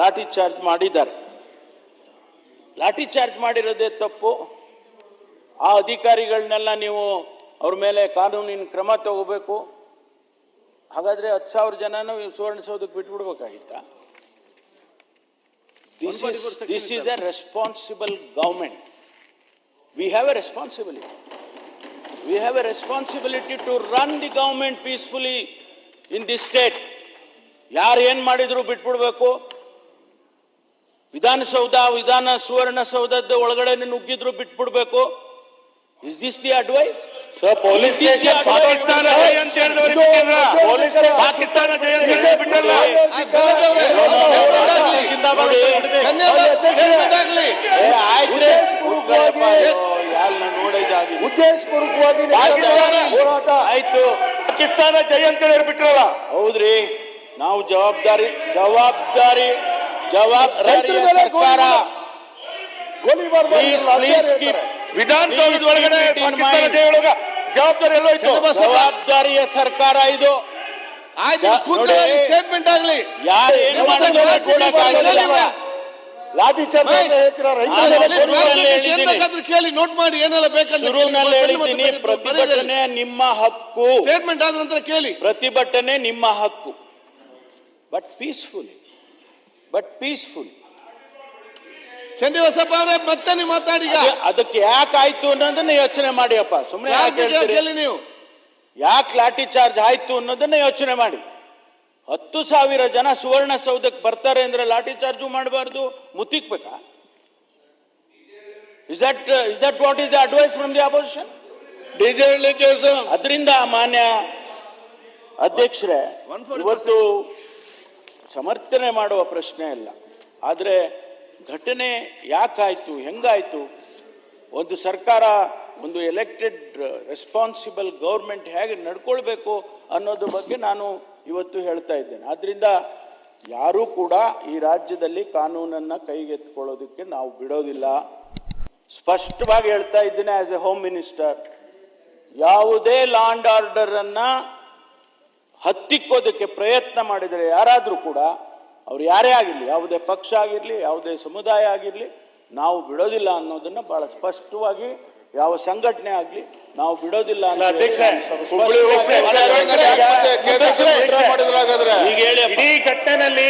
ಲಾಠಿ charge ಮಾಡಿದ್ದಾರೆ. ಲಾಠಿ charge ಮಾಡಿರೋದೇ ತಪ್ಪು. ಆ ಅಧಿಕಾರಿಗಳನ್ನೆಲ್ಲ ನೀವು ಅವ್ರ ಮೇಲೆ ಕಾನೂನಿನ ಕ್ರಮ ತಗೋಬೇಕು. ಹಾಗಾದ್ರೆ ಹತ್ತು ಸಾವಿರ ಜನನ ಸುವರ್ಣಸೌಧಕ್ಕೆ ಬಿಟ್ಬಿಡ್ಬೇಕಾಗಿತ್ತ? This is this is a responsible government we have a responsibility we have a responsibility to run the government peacefully in the state ಯಾರು ಏನ್ ಮಾಡಿದ್ರು ಬಿಟ್ಬಿಡ್ಬೇಕು? ವಿಧಾನಸೌಧ ವಿಧಾನ ಸುವರ್ಣ ಸುವರ್ಣಸೌಧದ ಒಳಗಡೆ ನುಗ್ಗಿದ್ರು ಬಿಟ್ಬಿಡ್ಬೇಕು. Is this the advice sir police station Pakistan ಜೈ ಅಂತ ಹೇಳಿದವರು ಬಿಟ್ಟಿಲ್ಲ ಪಾಕಿಸ್ತಾನ ಜೈ ಅಂತ ಹೇಳಿ ಬಿಟ್ಟಲ್ಲ. ಉದ್ದೇಶಪೂರ್ವಕವಾಗಿ- ಹೋರಾಟ. ಆಯ್ತು. ಪಾಕಿಸ್ತಾನ ಜೈ ಅಂತ ಹೇಳಿ ಬಿಟ್ಟಿರಲ್ಲ ಹೌದ್ರಿ. ನಾವು ಜವಾಬ್ದಾರಿ ಜವಾಬ್ದಾರಿ. ಸರ್ಕಾರ ವಿಧಾನಸೌಧದ ಒಳಗಡೆ ಜವಾಬ್ದಾರಿ ಎಲ್ಲೋ ಇತ್ತು. ಜವಾಬ್ದಾರಿಯ ಸರ್ಕಾರ ಇದು. ಸ್ಟೇಟ್ಮೆಂಟ್ ಆಗ್ಲಿ. ಯಾರು ಏನು. ಲಾಠಿ ಕೇಳಿ ನೋಟ್ ಮಾಡಿ ಏನೆಲ್ಲ ಬೇಕಂತ ಪ್ರತಿಭಟನೆ ನಿಮ್ಮ ಹಕ್ಕು. ಸ್ಟೇಟ್ಮೆಂಟ್ ಆದ ನಂತರ ಕೇಳಿ. ಪ್ರತಿಭಟನೆ ನಿಮ್ಮ ಹಕ್ಕು. But peacefully but peaceful Chandivasappa ಅವರೇ ಮತ್ತೆ ನೀವು ಮಾತಾಡಿ ಅದಕ್ಕೆ ಯಾಕೆ ಆಯ್ತು ಅನ್ನೋದನ್ನ ಯೋಚನೆ ಮಾಡಿಯಪ್ಪ ಸುಮ್ಮನೆ ನೀವು? ಯಾಕೆ ಲಾಠಿ ಚಾರ್ಜ್ ಆಯ್ತು ಅನ್ನೋದನ್ನ ಯೋಚನೆ ಮಾಡಿ. ಹತ್ತು ಸಾವಿರ ಜನ ಸುವರ್ಣ ಸೌಧಕ್ಕೆ ಬರ್ತಾರೆ ಅಂದ್ರೆ ಲಾಠಿ ಚಾರ್ಜು ಮಾಡಬಾರ್ದು ಮುತ್ತಿಕ್ಬೇಕಾ? Is that is that what is the advice from the opposition ಅದರಿಂದ ಮಾನ್ಯ ಅಧ್ಯಕ್ಷರೇ ಇವತ್ತು ಸಮರ್ಥನೆ ಮಾಡುವ ಪ್ರಶ್ನೆ ಅಲ್ಲ. ಆದರೆ ಘಟನೆ ಯಾಕಾಯಿತು, ಹೆಂಗಾಯಿತು? ಒಂದು ಸರ್ಕಾರ, ಒಂದು ಎಲೆಕ್ಟೆಡ್ ರೆಸ್ಪಾನ್ಸಿಬಲ್ ಗೌರ್ಮೆಂಟ್ ಹೇಗೆ ನಡ್ಕೊಳ್ಬೇಕು ಅನ್ನೋದ್ರ ಬಗ್ಗೆ ನಾನು ಇವತ್ತು ಹೇಳ್ತಾ ಇದ್ದೇನೆ. ಆದ್ರಿಂದ ಯಾರೂ ಕೂಡ ಈ ರಾಜ್ಯದಲ್ಲಿ ಕಾನೂನನ್ನ ಕೈಗೆತ್ಕೊಳ್ಳೋದಕ್ಕೆ ನಾವು ಬಿಡೋದಿಲ್ಲ. ಸ್ಪಷ್ಟವಾಗಿ ಹೇಳ್ತಾ ಇದ್ದೇನೆ ಆಸ್ ಎ ಹೋಮ್ ಮಿನಿಸ್ಟರ್ ಯಾವುದೇ ಲಾಂಡ್ ಆರ್ಡರ್ ಅನ್ನ ಹತ್ತಿಕ್ಕೋದಕ್ಕೆ ಪ್ರಯತ್ನ ಮಾಡಿದರೆ ಯಾರಾದರೂ ಕೂಡ ಅವ್ರು ಯಾರೇ ಆಗಿರಲಿ ಯಾವುದೇ ಪಕ್ಷ ಆಗಿರಲಿ ಯಾವುದೇ ಸಮುದಾಯ ಆಗಿರಲಿ ನಾವು ಬಿಡೋದಿಲ್ಲ ಅನ್ನೋದನ್ನ ಬಹಳ ಸ್ಪಷ್ಟವಾಗಿ ಯಾವ ಸಂಘಟನೆ ಆಗಲಿ ನಾವು ಬಿಡೋದಿಲ್ಲ. ಈಗ ಹೇಳಿ ಅಪ್ಪ. ಇಡೀ ಘಟ್ಟೆನಲ್ಲಿ